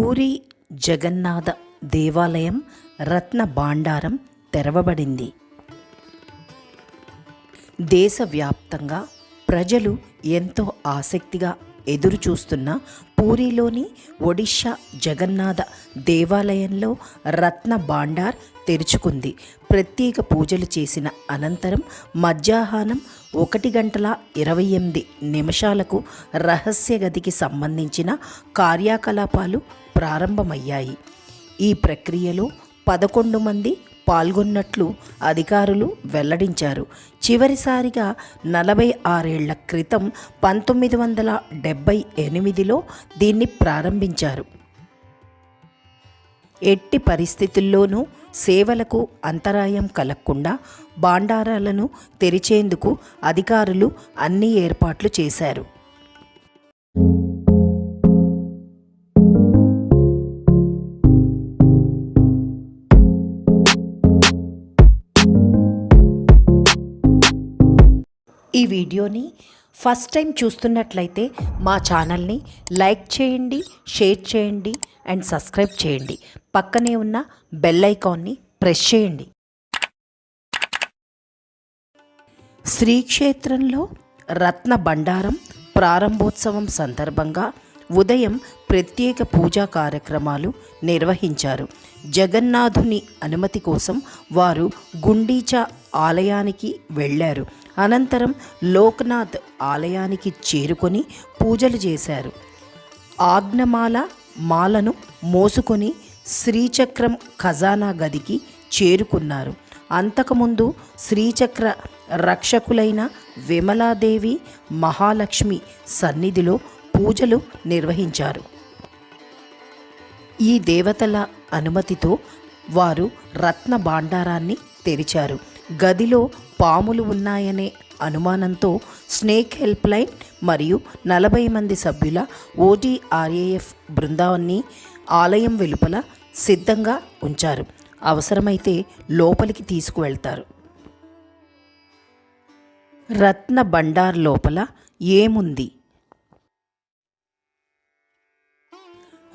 పూరి జగన్నాథ దేవాలయం రత్న భాండారం తెరవబడింది. దేశవ్యాప్తంగా ప్రజలు ఎంతో ఆసక్తిగా ఎదురు చూస్తున్న పూరిలోని ఒడిషా జగన్నాథ దేవాలయంలో రత్న భాండార్ తెరుచుకుంది. ప్రత్యేక పూజలు చేసిన అనంతరం మధ్యాహ్నం ఒకటి గంటల ఇరవై ఎనిమిది నిమిషాలకు రహస్య గదికి సంబంధించిన కార్యకలాపాలు ప్రారంభమయ్యాయి. ఈ ప్రక్రియలో పదకొండు మంది పాల్గొన్నట్లు అధికారులు వెల్లడించారు. చివరిసారిగా నలభై ఆరేళ్ళ క్రితం పంతొమ్మిది వందల డెబ్బై ఎనిమిదిలో దీన్ని ప్రారంభించారు. ఎట్టి పరిస్థితుల్లోనూ సేవలకు అంతరాయం కలగకుండా బాండారాలను తెరిచేందుకు అధికారులు అన్ని ఏర్పాట్లు చేశారు. ఈ వీడియోని ఫస్ట్ టైం చూస్తున్నట్లయితే మా ఛానల్ని లైక్ చేయండి షేర్ చేయండి అండ్ సబ్స్క్రైబ్ చేయండి. పక్కనే ఉన్న బెల్ ఐకాన్ని ప్రెస్ చేయండి. శ్రీక్షేత్రంలో రత్న బండారం ప్రారంభోత్సవం సందర్భంగా ఉదయం ప్రత్యేక పూజా కార్యక్రమాలు నిర్వహించారు. జగన్నాథుని అనుమతి కోసం వారు గుండీచా ఆలయానికి వెళ్ళారు. అనంతరం లోక్నాథ్ ఆలయానికి చేరుకొని పూజలు చేశారు. ఆజ్ఞమాల మాలను మోసుకొని శ్రీచక్రం ఖజానా గదికి చేరుకున్నారు. అంతకుముందు శ్రీచక్ర రక్షకులైన విమలాదేవి మహాలక్ష్మి సన్నిధిలో పూజలు నిర్వహించారు. ఈ దేవతల అనుమతితో వారు రత్న భాండారాన్ని తెరిచారు. గదిలో పాములు ఉన్నాయనే అనుమానంతో స్నేక్ హెల్ప్ లైన్ మరియు నలభై మంది సభ్యుల ఓటీఆర్ఏఎఫ్ బృందాన్ని ఆలయం వెలుపల సిద్ధంగా ఉంచారు. అవసరమైతే లోపలికి తీసుకువెళ్తారు. రత్న బండార్ లోపల ఏముంది?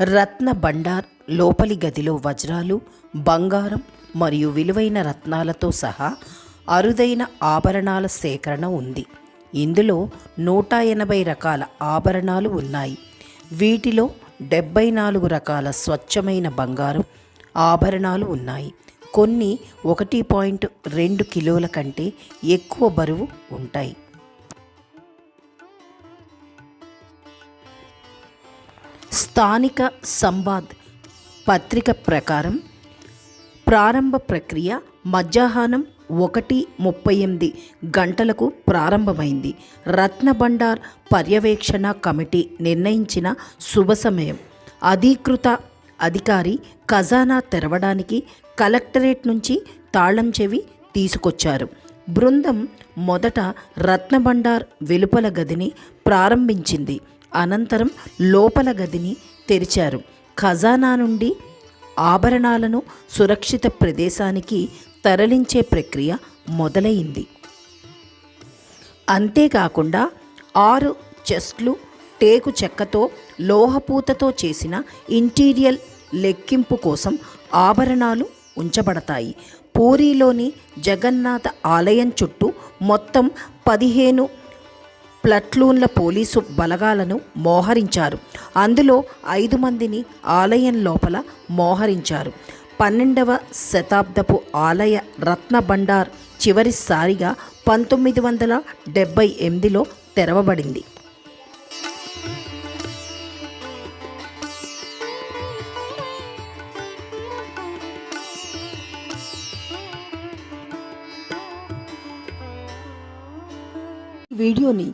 రత్న బండార్ లోపలి గదిలో వజ్రాలు బంగారం మరియు విలువైన రత్నాలతో సహా అరుదైన ఆభరణాల సేకరణ ఉంది. ఇందులో నూట ఎనభై రకాల ఆభరణాలు ఉన్నాయి. వీటిలో డెబ్బై నాలుగు రకాల స్వచ్ఛమైన బంగారం ఆభరణాలు ఉన్నాయి. కొన్ని ఒకటి పాయింట్ రెండు కిలోల కంటే ఎక్కువ బరువు ఉంటాయి. స్థానిక సంబాద్ పత్రిక ప్రకారం ప్రారంభ ప్రక్రియ మధ్యాహ్నం ఒకటి ముప్పై ఎనిమిది గంటలకు ప్రారంభమైంది. రత్నభండార్ పర్యవేక్షణ కమిటీ నిర్ణయించిన శుభ సమయం. అధీకృత అధికారి ఖజానా తెరవడానికి కలెక్టరేట్ నుంచి తాళం చెవి తీసుకొచ్చారు. బృందం మొదట రత్నభండార్ వెలుపల గదిని ప్రారంభించింది. అనంతరం లోపల గదిని తెరిచారు. ఖజానా నుండి ఆభరణాలను సురక్షిత ప్రదేశానికి తరలించే ప్రక్రియ మొదలైంది. అంతేకాకుండా ఆరు చెస్ట్లు టేకు చెక్కతో లోహపూతతో చేసిన ఇంటీరియల్ లెక్కింపు కోసం ఆభరణాలు ఉంచబడతాయి. పూరిలోని జగన్నాథ ఆలయం చుట్టూ మొత్తం పదిహేను ప్లట్లూన్ల పోలీసు బలగాలను మోహరించారు. అందులో ఐదు మందిని ఆలయం లోపల మోహరించారు. పన్నెండవ శతాబ్దపు ఆలయ రత్న భండార్ చివరిసారిగా పంతొమ్మిది వందల డెబ్బై ఎనిమిదిలో తెరవబడింది. వీడియోని